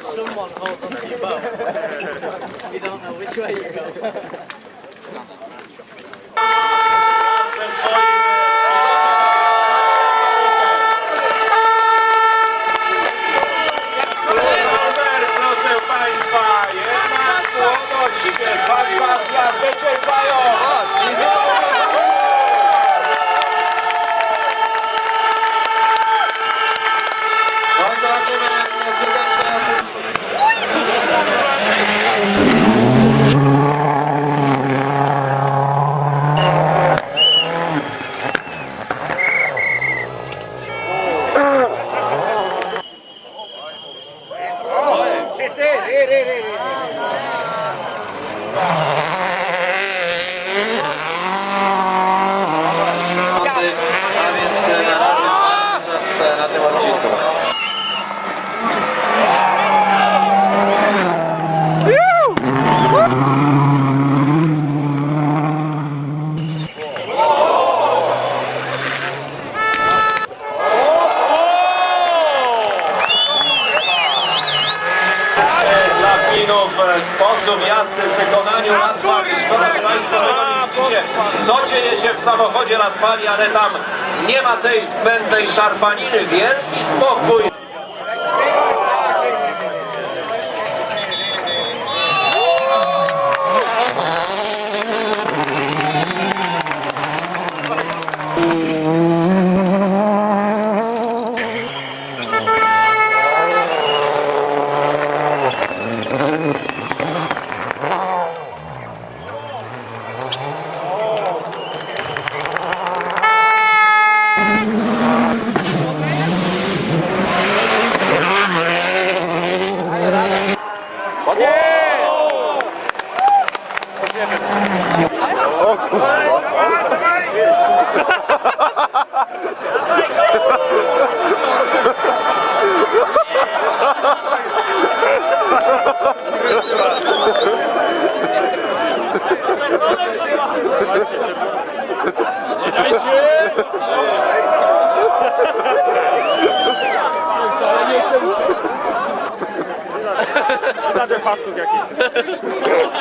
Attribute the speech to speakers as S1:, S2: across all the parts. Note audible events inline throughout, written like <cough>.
S1: Someone holds onto your boat. you don't know which way you go. <laughs>
S2: Grazie a tutti. Sposób jazdy w wykonaniu Latwali. Szkoda, że Państwo tego nie widzicie, co dzieje się w samochodzie Latwali, ale tam nie ma tej zbędnej szarpaniny. Wielki spokój.
S1: 예. 어,
S3: 逆に。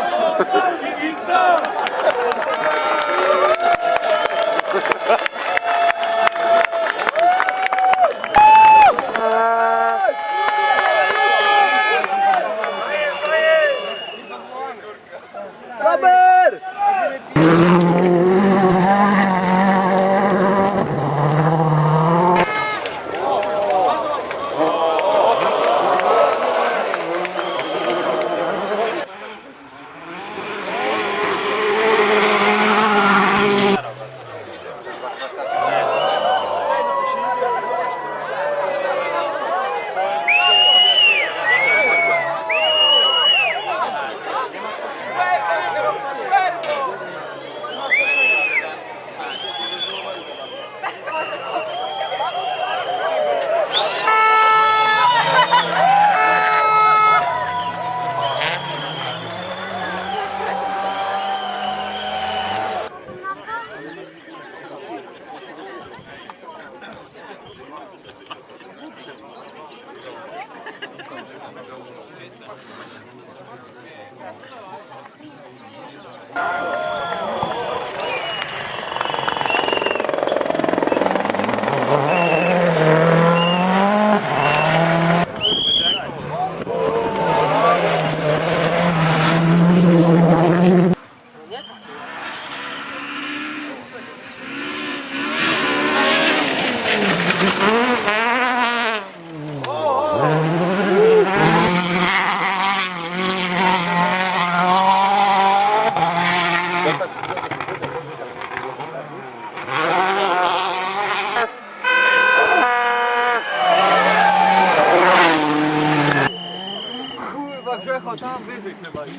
S3: vezes que você vai.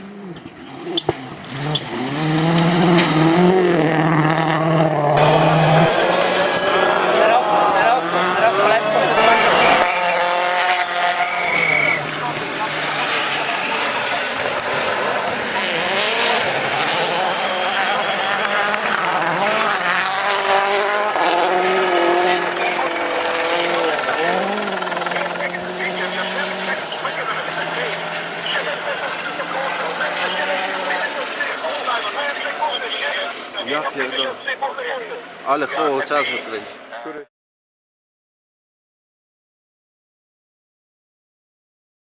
S4: Ja pierdolę. Ale koło czas wykręci.